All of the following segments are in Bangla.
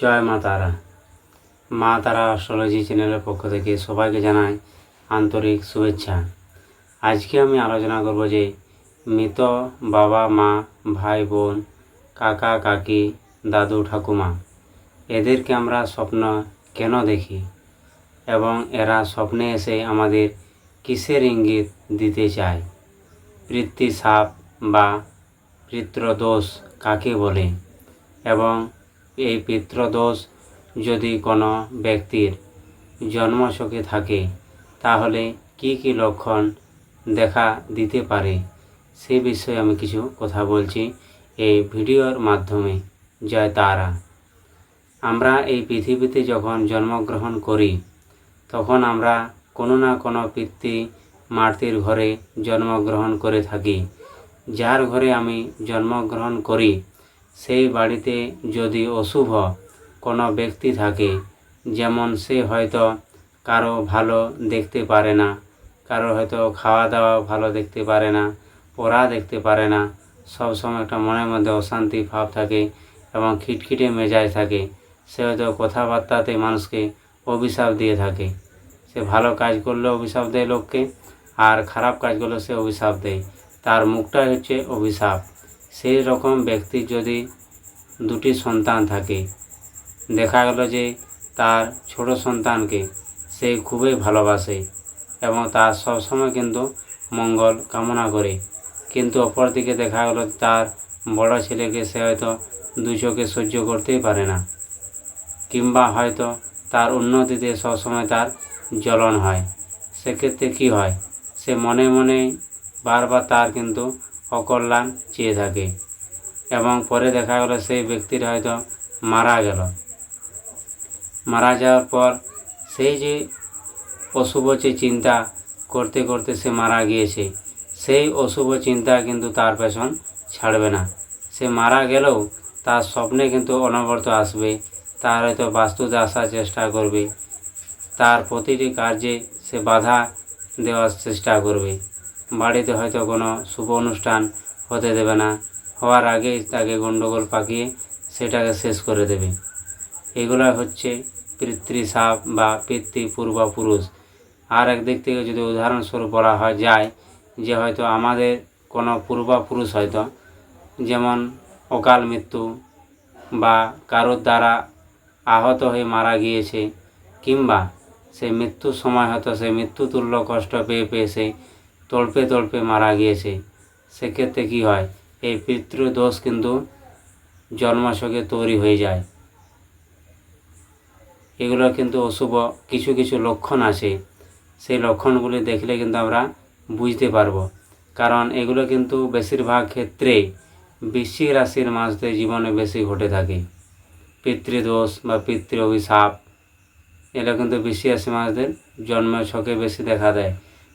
জয় মা তারা। মা তারা অস্ট্রোলজি চ্যানেলের পক্ষ থেকে সবাইকে জানাই আন্তরিক শুভেচ্ছা। আজকে আমি আলোচনা করব যে মৃত বাবা, মা, ভাই, বোন, কাকা, কাকি, দাদু, ঠাকুমা, এদেরকে আমরা স্বপ্ন কেন দেখি? এবং এরা স্বপ্নে এসে আমাদের কিসের ইঙ্গিত দিতে চায়? পিতৃ সাপ বা পিতৃদোষ কাকে বলে? এবং এই পিতৃদোষ যদি কোনো ব্যক্তির জন্মছকে থাকে, তাহলে কি কি লক্ষণ দেখা দিতে পারে? সে বিষয়ে আমি কিছু কথা বলছি এই ভিডিওর মাধ্যমে। জয় তারা। আমরা এই পৃথিবীতে যখন জন্মগ্রহণ করি, তখন আমরা কোনো না কোনো পিতৃ মাতৃর ঘরে জন্মগ্রহণ করে থাকি। যার ঘরে আমি জন্মগ্রহণ করি সেই বাড়িতে যদি অশুভ কোনো ব্যক্তি থাকে, যেমন সে হয়তো কারও ভালো দেখতে পারে না, কারও হয়তো খাওয়া দাওয়া ভালো দেখতে পারে না, পড়া দেখতে পারে না, সব সময় একটা মনের মধ্যে অশান্তি ভাব থাকে এবং খিটখিটে মেজাজ থাকে, সে হয়তো কথাবার্তাতে মানুষকে অভিশাপ দিয়ে থাকে। সে ভালো কাজ করলে অভিশাপ দেয় লোককে, আর খারাপ কাজ করলে সে অভিশাপ দেয়। তার মুখটাই হচ্ছে অভিশাপ। সেই রকম ব্যক্তির যদি দুটি সন্তান থাকে। দেখা গেল যে তার ছোট সন্তানকে সে খুবই ভালোবাসে এবং তার সবসময় কিন্তু মঙ্গল কামনা করে। কিন্তু অপরদিকে দেখা গেল তার বড় ছেলেকে সে হয়তো দু চোখে সহ্য করতেই পারে না। কিংবা হয়তো তার উন্নতিতে সবসময় তার জ্বলন হয়। সেক্ষেত্রে কি হয়? সে মনে মনে বারবার তার কিন্তু অকল্যাণ চেয়ে থাকে। এবং পরে দেখা গেল সেই ব্যক্তির হয়তো মারা গেল। মারা যাওয়ার পর সেই যে অশুভ যে চিন্তা করতে করতে সে মারা গিয়েছে, সেই অশুভ চিন্তা কিন্তু তার পেছন ছাড়বে না। সে মারা গেলেও তার স্বপ্নে কিন্তু অনবরত আসবে, তার হয়তো বাস্তুতে আসার চেষ্টা করবে, তার প্রতিটি কার্যে সে বাধা দেওয়ার চেষ্টা করবে। বাড়িতে হয়তো কোনো শুভ অনুষ্ঠান হতে দেবে না হওয়ার আগেই তাকে গণ্ডগোল পাকিয়ে সেটাকে শেষ করে দেবে। এগুলো হচ্ছে পিতৃ সাপ বা পিতৃ পূর্বপুরুষ আর একদিক থেকে যদি উদাহরণস্বরূপ বলা হয়, যায় যে হয়তো আমাদের কোনো পূর্বপুরুষ হয়তো, যেমন অকাল মৃত্যু বা কারোর দ্বারা আহত হয়ে মারা গিয়েছে, কিংবা সে মৃত্যুর সময় হয়তো সে মৃত্যুতুল্য কষ্ট পেয়ে পেয়ে সে তড়পে তড়পে মারা গিয়েছে, সেক্ষেত্রে কী হয়? এই পিতৃদোষ কিন্তু জন্মাশকে তৈরি হয়ে যায়। এগুলো কিন্তু অশুভ কিছু কিছু লক্ষণ আছে। সেই লক্ষণগুলি দেখলে কিন্তু আমরা বুঝতে পারব। কারণ এগুলো কিন্তু বেশিরভাগ ক্ষেত্রে বৃশ্চিক রাশির মানুষদের জীবনে বেশি ঘটে থাকে। পিতৃদোষ বা পিতৃ অভিশাপ, এগুলো কিন্তু বৃশ্চিক রাশি মানুষদের জন্ম ছকে বেশি দেখা দেয়।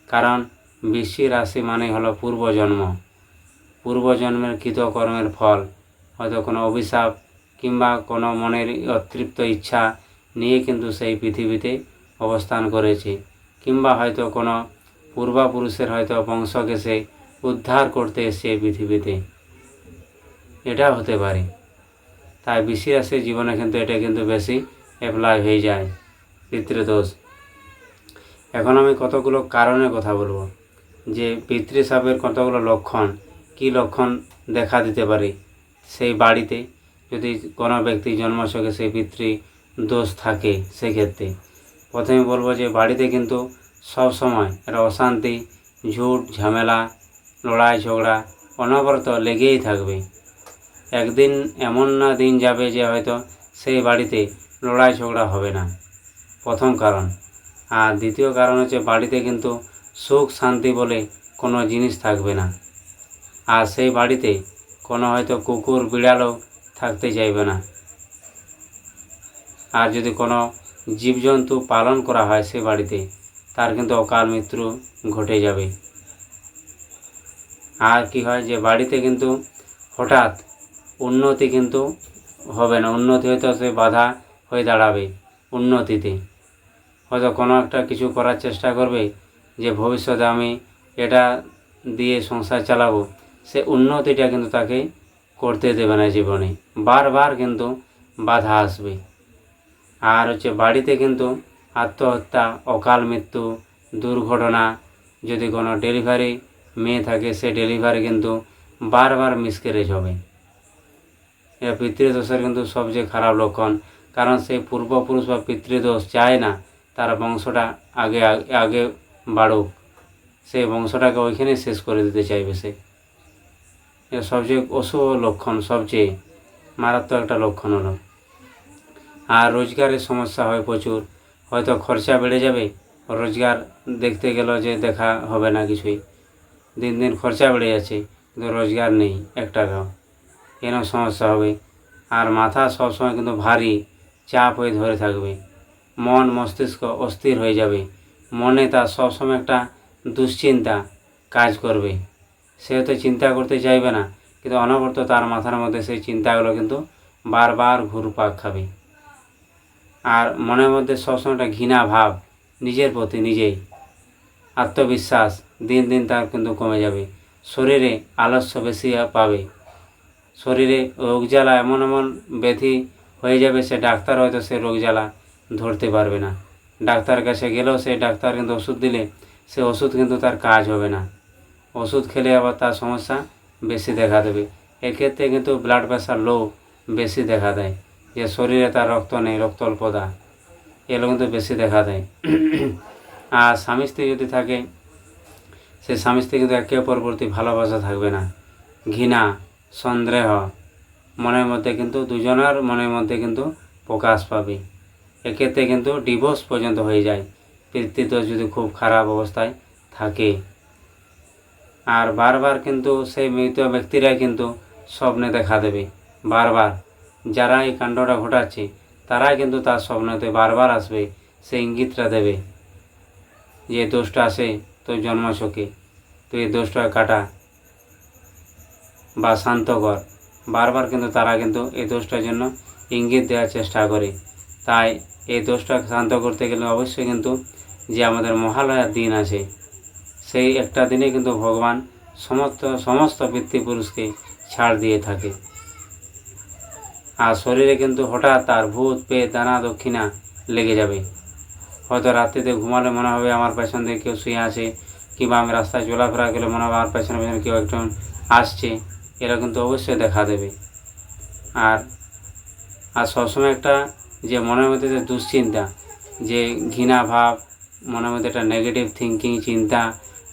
কারণ বৃশ্চিক রাশি মানে হলো পূর্বজন্ম। পূর্বজন্মের কৃতকর্মের ফল। হয়তো কোনো অভিশাপ কিংবা কোনো মনের অতৃপ্ত ইচ্ছা নিয়ে কিন্তু সেই পৃথিবীতে অবস্থান করেছে। কিংবা হয়তো কোনো পূর্বাপুরুষের হয়তো বংশকে সে উদ্ধার করতে এসছে পৃথিবীতে। এটা হতে পারে। তাই বেশি রাশির জীবনে কিন্তু এটা কিন্তু বেশি অ্যাপ্লাই হয়ে যায়। পিতৃদোষ এখন আমি কতগুলো কারণের কথা বলব। যে পিতৃসাপের কতগুলো লক্ষণ কী লক্ষণ দেখা দিতে পারে? সেই বাড়িতে যদি কোনো ব্যক্তি জন্মছকে সেই পিতৃ দোষ থাকে, সেক্ষেত্রে প্রথমে বলব যে বাড়িতে কিন্তু সব সময় একটা অশান্তি, ঝুট, ঝামেলা, লড়াই, ঝগড়া অনবরত লেগেই থাকবে। একদিন এমন না দিন যাবে যে হয়তো সেই বাড়িতে লড়াই, ঝগড়া হবে না। প্রথম কারণ। আর দ্বিতীয় কারণ হচ্ছে বাড়িতে কিন্তু সুখ, শান্তি বলে কোনো জিনিস থাকবে না। আর সেই বাড়িতে কোনো হয়তো কুকুর বিড়ালও থাকতে চাইবে না। আর যদি কোনো জীবজন্তু পালন করা হয় সে বাড়িতে, তার কিন্তু অকাল মৃত্যু ঘটে যাবে। আর কি হয় যে বাড়িতে কিন্তু হঠাৎ উন্নতি কিন্তু হবে না। উন্নতি হয়তো সে বাধা হয়ে দাঁড়াবে উন্নতিতে। হয়তো কোনো একটা কিছু করার চেষ্টা করবে যে ভবিষ্যতে আমি এটা দিয়ে সংসার চালাবো। সে উন্নতিটা কিন্তু তাকে করতে দেবে না জীবনে। বারবার কিন্তু বাধা আসবে। আর হচ্ছে বাড়িতে কিন্তু আত্মহত্যা, অকাল মৃত্যু, দুর্ঘটনা, যদি কোনো ডেলিভারি মেয়ে থাকে, সে ডেলিভারি কিন্তু বারবার মিসক্যারেজ হবে। এটা পিতৃদোষের কিন্তু সবচেয়ে খারাপ লক্ষণ। কারণ সেই পূর্বপুরুষ বা পিতৃদোষ চায় না, তার বংশটা আগে আগে বাড়ুক। সেই বংশটাকে ওইখানে শেষ করে দিতে চাইবে সে। সবচেয়ে অশুভ লক্ষণ, সবচেয়ে মারাত্মক একটা লক্ষণ হলো। আর রোজগারের সমস্যা হয় প্রচুর। হয়তো খরচা বেড়ে যাবে, রোজগার দেখতে গেল যে দেখা হবে না কিছুই। দিন দিন খরচা বেড়ে যাচ্ছে, কিন্তু রোজগার নেই এক টাকাও। এরকম সমস্যা হবে। আর মাথা সবসময় কিন্তু ভারী চাপ হয়ে ধরে থাকবে। মন মস্তিষ্ক অস্থির হয়ে যাবে। মনে তার সবসময় একটা দুশ্চিন্তা কাজ করবে। সে হয়তো চিন্তা করতে চাইবে না, কিন্তু অনবরত তার মাথার মধ্যে সেই চিন্তাগুলো কিন্তু বারবার ঘুরপাক খাবে। আর মনের মধ্যে সবসময় একটা ঘৃণা ভাব, নিজের প্রতি, নিজেই। আত্মবিশ্বাস দিন দিন তার কিন্তু কমে যাবে। শরীরে আলস্য বেশি পাবে। শরীরে রোগ জ্বালা এমন এমন ব্যাধি হয়ে যাবে, সে ডাক্তার হয়তো সে রোগ জ্বালা ধরতে পারবে না। ডাক্তার কাছে গেলেও সে ডাক্তার কিন্তু ওষুধ দিলে, সে ওষুধ কিন্তু তার কাজ হবে না। ওষুধ খেলে আবার তার সমস্যা বেশি দেখা দেবে। এক্ষেত্রে কিন্তু ব্লাড প্রেশার লো বেশি দেখা দেয়। যে শরীরে তার রক্ত নেই, রক্ত অল্পতা, এগুলো কিন্তু বেশি দেখা দেয়। আর স্বামী স্ত্রী যদি থাকে, সে স্বামী স্ত্রী কিন্তু একে অপর প্রতি ভালোবাসা থাকবে না। ঘৃণা, সন্দেহ, মনের মধ্যে কিন্তু দুজনের মনের মধ্যে কিন্তু প্রকাশ পাবে। এক্ষেত্রে কিন্তু ডিভোর্স পর্যন্ত হয়ে যায়। পিতৃত্ব যদি খুব খারাপ অবস্থায় থাকে আর বারবার কিন্তু সেই মৃত ব্যক্তিরাই কিন্তু স্বপ্নে দেখা দেবে। বারবার। যারা এই কাণ্ডটা ঘটাচ্ছে, তারাই কিন্তু তার স্বপ্নতে বারবার আসবে, সেই ইঙ্গিতটা দেবে। যে দোষটা আসে, তোর জন্মছকে তুই এই দোষটা কাটা বা শান্ত কর। বারবার কিন্তু তারা কিন্তু এই দোষটার জন্য ইঙ্গিত দেওয়ার চেষ্টা করে। তাই এই দোষটা শান্ত করতে গেলে অবশ্যই কিন্তু যে আমাদের মহালয়ার দিন আছে সেই একটা দিনে কিন্তু ভগবান সমস্ত সমস্ত পিতৃপুরুষকে ছাড় দিয়ে থাকে। আর শরীরে কিন্তু হঠাৎ তার ভূত পেট দানা দক্ষিণা লেগে যাবে। হয়তো রাত্রিতে ঘুমালে মনে হবে আমার পেছন দিয়ে কেউ শুয়ে আছে, কিংবা আমি রাস্তায় চলাফেরা গেলে মনে হবে আমার পেছনে পেছনে কেউ একজন আসছে, এরা কিন্তু অবশ্যই দেখা দেবে। আর আর সবসময় একটা যে মনের মধ্যে যে দুশ্চিন্তা, যে ঘৃণা ভাব, মনের মধ্যে একটা নেগেটিভ থিঙ্কিং চিন্তা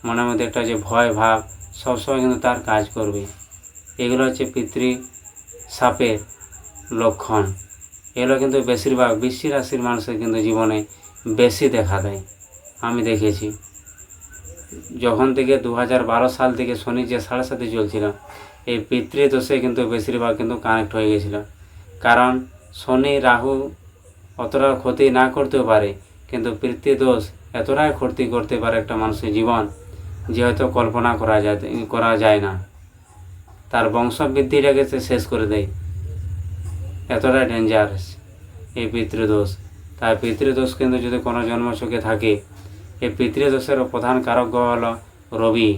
মনের মধ্যে একটা যে ভয় ভাব, সবসময় কিন্তু তার কাজ করবে। এগুলো হচ্ছে পিতৃ সাপের লক্ষণ। এগুলো কিন্তু বেশিরভাগ বৃষ্টি রাশির মানুষের কিন্তু জীবনে বেশি দেখা দেয়। আমি দেখেছি। যখন থেকে দু হাজার বারো সাল থেকে শনি যে সাড়ে সাথে চলছিল, এই পিতৃদোষে কিন্তু বেশিরভাগ কিন্তু কানেক্ট হয়ে গেছিল। কারণ শনি, রাহু অতটা ক্ষতি না করতেও পারে, কিন্তু পিতৃদোষ এতটাই ক্ষতি করতে পারে একটা মানুষের জীবন যে হয়তো কল্পনা করা যায় করা যায় না। তার বংশবৃদ্ধিটাকে সে শেষ করে দেয়। এতটাই ডেঞ্জারাস এই পিতৃদোষ। তাই পিতৃদোষ কিন্তু যদি কোনো জন্মসুখে থাকে, এই পিতৃদোষের প্রধান কারক হলো রবি।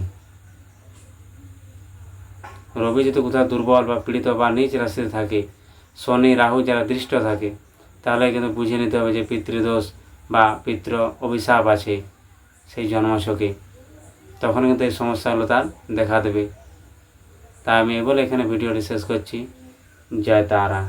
রবি যদি কোথাও দুর্বল বা পীড়িত বা নিচ রাশিতে থাকে, শনি, রাহু যারা দৃষ্ট থাকে, তাহলে কিন্তু বুঝে নিতে হবে যে পিতৃদোষ বা পিতৃ অভিশাপ আছে সেই জন্মসুখে তখন কিন্তু এই সমস্যাগুলো তার দেখা দেবে। তাই আমি বলে এখানে ভিডিওটি শেষ করছি। জয় তারা।